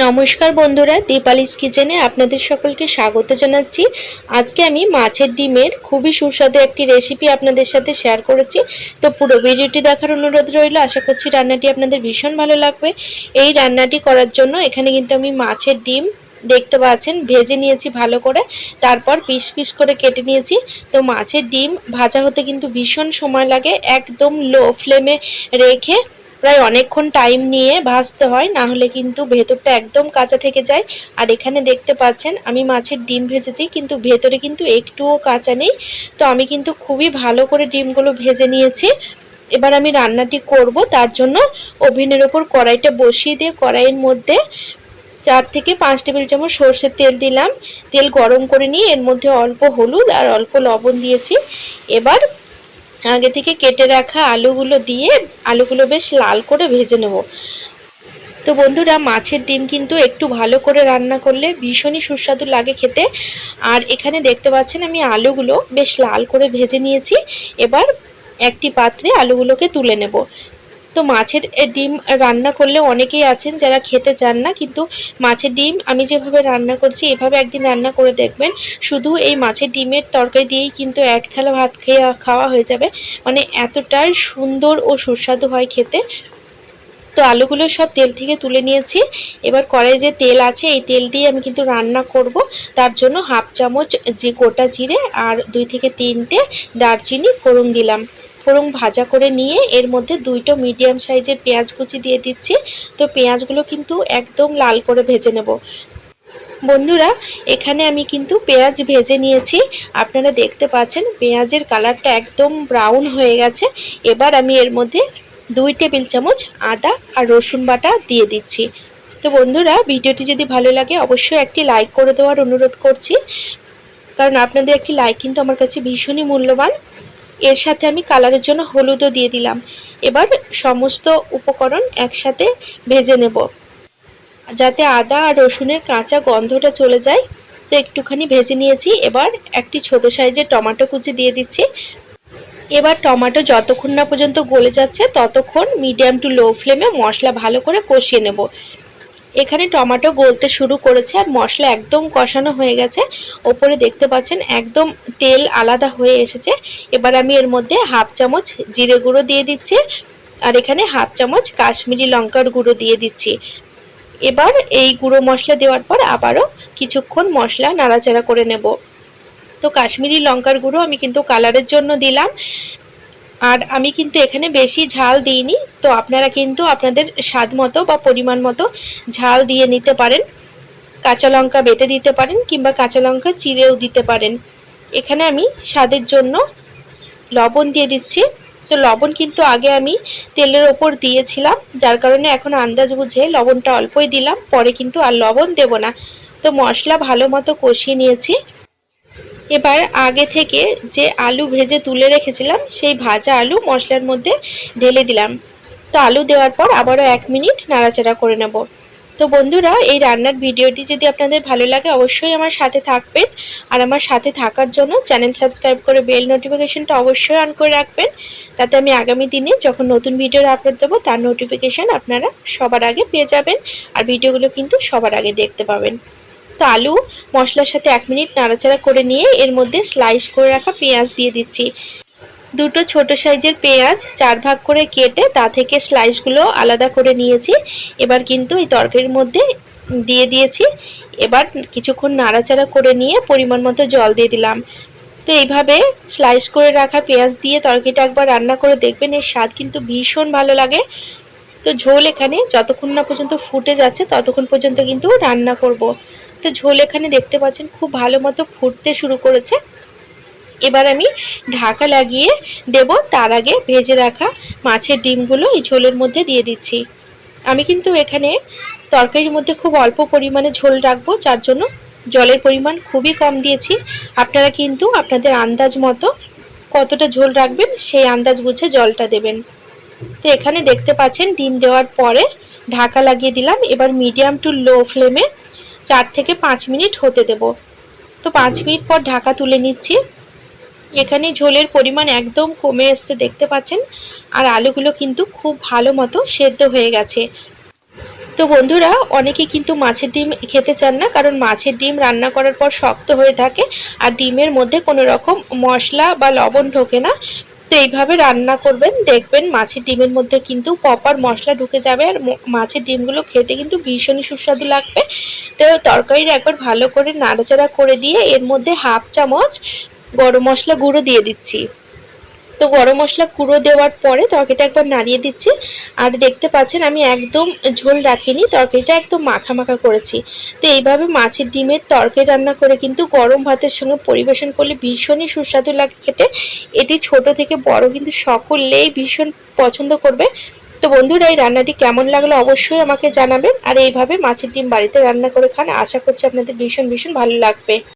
নমস্কার বন্ধুরা, দীপালিস কিচেনে আপনাদের সকলকে স্বাগত জানাচ্ছি। আজকে আমি মাছের ডিমের খুবই সুস্বাদু একটি রেসিপি আপনাদের সাথে শেয়ার করেছি। তো পুরো ভিডিওটি দেখার অনুরোধ রইল, আশা করছি রান্নাটি আপনাদের ভীষণ ভালো লাগবে। এই রান্নাটি করার জন্য এখানে কিন্তু আমি মাছের ডিম দেখতে পাচ্ছেন, ভেজে নিয়েছি ভালো করে, তারপর পিস পিস করে কেটে নিয়েছি। তো মাছের ডিম ভাজা হতে কিন্তু ভীষণ সময় লাগে, একদম লো ফ্লেমে রেখে প্রায় অনেকক্ষণ টাইম নিয়ে ভাজতে হয়, না হলে কিন্তু ভেতরটা একদম কাঁচা থেকে যায়। আর এখানে দেখতে পাচ্ছেন, আমি মাছের ডিম ভেজেছি, কিন্তু ভেতরে কিন্তু একটুও কাঁচা নেই। তো আমি কিন্তু খুবই ভালো করে ডিমগুলো ভেজে নিয়েছি। এবার আমি রান্নাটি করব, তার জন্য ওভেনের ওপর কড়াইটা বসিয়ে দিয়ে কড়াইয়ের মধ্যে চার থেকে পাঁচ টেবিল চামচ সর্ষের তেল দিলাম। তেল গরম করে নিয়ে এর মধ্যে অল্প হলুদ আর অল্প লবণ দিয়েছি। এবার আগে থেকে কেটে রাখা আলুগুলো দিয়ে আলুগুলো বেশ লাল করে ভেজে নেব। তো বন্ধুরা, মাছের ডিম কিন্তু একটু ভালো করে রান্না করলে ভীষণই সুস্বাদু লাগে খেতে। আর এখানে দেখতে পাচ্ছেন আমি আলুগুলো বেশ লাল করে ভেজে নিয়েছি। এবার একটি পাত্রে আলুগুলোকে তুলে নেব। তো মাছের ডিম রান্না করলে অনেকেই আছেন যারা খেতে চান না, কিন্তু মাছের ডিম আমি যেভাবে রান্না করছি, এভাবে একদিন রান্না করে দেখবেন। শুধু এই মাছের ডিমের তরকারি দিয়েই কিন্তু এক থালা ভাত খেয়ে খাওয়া হয়ে যাবে। মানে এতটাই সুন্দর ও সুস্বাদু হয় খেতে। তো আলুগুলো সব তেল থেকে তুলে নিয়েছি। এবার কড়াই যে তেল আছে, এই তেল দিয়ে আমি কিন্তু রান্না করব। তার জন্য হাফ চামচ যে গোটা জিরে আর দুই থেকে তিনটে দারচিনি ফোড়ন দিলাম। ফোড়ন ভাজা করে নিয়ে এর মধ্যে দুইটো মিডিয়াম সাইজের পেঁয়াজ কুচি দিয়ে দিচ্ছি। তো পেঁয়াজগুলো কিন্তু একদম লাল করে ভেজে নেব। বন্ধুরা, এখানে আমি কিন্তু পেঁয়াজ ভেজে নিয়েছি। আপনারা দেখতে পাচ্ছেন, পেঁয়াজের কালারটা একদম ব্রাউন হয়ে গেছে। এবার আমি এর মধ্যে দুই টেবিল চামচ আদা আর রসুন বাটা দিয়ে দিচ্ছি। তো বন্ধুরা, ভিডিওটি যদি ভালো লাগে, অবশ্যই একটি লাইক করে দেওয়ার অনুরোধ করছি। কারণ আপনাদের একটি লাইক কিন্তু আমার কাছে ভীষণই মূল্যবান। এর সাথে আমি কালারের জন্য হলুদও দিয়ে দিলাম। এবার সমস্ত উপকরণ একসাথে ভেজে নেব। যাতে আদা আর রসুনের কাঁচা গন্ধটা চলে যায়, তো একটুখানি ভেজে নিয়েছি। এবার একটি ছোট সাইজের টমেটো কুচি দিয়ে দিচ্ছি। এবার টমেটো যতক্ষণ না পর্যন্ত গলে যাচ্ছে, ততক্ষণ মিডিয়াম টু লো ফ্লেমে মশলা ভালো করে কষিয়ে নেব। এখানে টমেটো গলতে শুরু করেছে আর মশলা একদম কষানো হয়ে গেছে। ওপরে দেখতে পাচ্ছেন একদম তেল আলাদা হয়ে এসেছে। এবার আমি এর মধ্যে হাফ চামচ জিরে গুঁড়ো দিয়ে দিচ্ছি আর এখানে হাফ চামচ কাশ্মীরি লঙ্কার গুঁড়ো দিয়ে দিচ্ছি। এবার এই গুঁড়ো মশলা দেওয়ার পর আবারও কিছুক্ষণ মশলা নাড়াচাড়া করে নেব। তো কাশ্মীরি লঙ্কার গুঁড়ো আমি কিন্তু কালারের জন্য দিলাম। আর আমি কিন্তু এখানে বেশি ঝাল দিইনি, তো আপনারা কিন্তু আপনাদের স্বাদ মতো বা পরিমাণ মতো ঝাল দিয়ে নিতে পারেন। কাঁচা লঙ্কা বেটে দিতে পারেন কিংবা কাঁচা লঙ্কা চিড়েও দিতে পারেন। এখানে আমি স্বাদের জন্য লবণ দিয়ে দিচ্ছি। তো লবণ কিন্তু আগে আমি তেলের ওপর দিয়েছিলাম, যার কারণে এখন আন্দাজ বুঝে লবণটা অল্পই দিলাম, পরে কিন্তু আর লবণ দেব না। তো মশলা ভালো মতো কষিয়ে নিয়েছি। এবার আগে থেকে যে আলু ভেজে তুলে রেখেছিলাম, সেই ভাজা আলু মশলার মধ্যে ঢেলে দিলাম। তো আলু দেওয়ার পর আবারও এক মিনিট নাড়াচাড়া করে নেব। তো বন্ধুরা, এই রান্নার ভিডিওটি যদি আপনাদের ভালো লাগে, অবশ্যই আমার সাথে থাকবেন। আর আমার সাথে থাকার জন্য চ্যানেল সাবস্ক্রাইব করে বেল নোটিফিকেশনটা অবশ্যই অন করে রাখবেন। তাতে আমি আগামী দিনে যখন নতুন ভিডিও আপলোড দেবো, তার নোটিফিকেশান আপনারা সবার আগে পেয়ে যাবেন। আর ভিডিওগুলো কিন্তু সবার আগে দেখতে পাবেন। তো আলু মশলার সাথে এক মিনিট নাড়াচাড়া করে নিয়ে এর মধ্যে স্লাইস করে রাখা পেঁয়াজ দিয়ে দিচ্ছি। দুটো ছোট সাইজের পেঁয়াজ চার ভাগ করে কেটে তা থেকে স্লাইসগুলো আলাদা করে নিয়েছি। এবার কিন্তু এই তরকারির মধ্যে দিয়ে দিয়েছি। এবার কিছুক্ষণ নাড়াচাড়া করে নিয়ে পরিমাণ মতো জল দিয়ে দিলাম। তো এইভাবে স্লাইস করে রাখা পেঁয়াজ দিয়ে তরকারিটা একবার রান্না করে দেখবেন, এর স্বাদ কিন্তু ভীষণ ভালো লাগে। তো ঝোল এখানে যতক্ষণ না পর্যন্ত ফুটে যাচ্ছে, ততক্ষণ পর্যন্ত কিন্তু রান্না করব। তো ঝোল এখানে দেখতে পাচ্ছেন, খুব ভালো মতো ফুটতে শুরু করেছে। এবার আমি ঢাকা লাগিয়ে দেব, তার আগে ভেজে রাখা মাছের ডিমগুলো এই ঝোলের মধ্যে দিয়ে দিচ্ছি। আমি কিন্তু এখানে তরকারির মধ্যে খুব অল্প পরিমাণে ঝোল রাখব, যার জন্য জলের পরিমাণ খুবই কম দিয়েছি। আপনারা কিন্তু আপনাদের আন্দাজ মতো কতটা ঝোল রাখবেন, সেই আন্দাজ বুঝে জলটা দেবেন। তো এখানে দেখতে পাচ্ছেন, ডিম দেওয়ার পরে ঢাকা লাগিয়ে দিলাম। এবার মিডিয়াম টু লো ফ্লেমে চার থেকে পাঁচ মিনিট হতে দেব। তো পাঁচ মিনিট পর ঢাকা তুলে নিচ্ছি। এখানে ঝোলের পরিমাণ একদম কমে এসছে, দেখতে পাচ্ছেন? আর আলুগুলো কিন্তু খুব ভালো মতো সেদ্ধ হয়ে গেছে। তো বন্ধুরা, অনেকে কিন্তু মাছের ডিম খেতে চান না, কারণ মাছের ডিম রান্না করার পর শক্ত হয়ে থাকে, আর ডিমের মধ্যে কোনো রকম মশলা বা লবণ ঢোকে না। তো এইভাবে রান্না করবেন, দেখবেন মাছের ডিমের মধ্যে কিন্তু প্রপার মশলা ঢুকে যাবে আর মাছের ডিমগুলো খেতে কিন্তু ভীষণই সুস্বাদু লাগবে। তো তরকারির একবার ভালো করে নাড়াচাড়া করে দিয়ে এর মধ্যে হাফ চামচ গরম মশলা গুঁড়ো দিয়ে দিচ্ছি। তো গরম মশলা গুঁড়ো দেওয়ার পরে তরকারিটা একবার নাড়িয়ে দিচ্ছি। আর দেখতে পাচ্ছেন আমি একদম ঝোল রাখিনি, তরকারিটা একদম মাখা মাখা করেছি। তো এইভাবে মাছের ডিমের তরকারি রান্না করে কিন্তু গরম ভাতের সঙ্গে পরিবেশন করলে ভীষণই সুস্বাদু লাগে খেতে। এটি ছোট থেকে বড় কিন্তু সকলেই ভীষণ পছন্দ করবে। তো বন্ধুরা, এই রান্নাটি কেমন লাগল অবশ্যই আমাকে জানাবেন। আর এইভাবে মাছের ডিম বাড়িতে রান্না করে খান, আশা করছি আপনাদের ভীষণ ভীষণ ভালো লাগবে।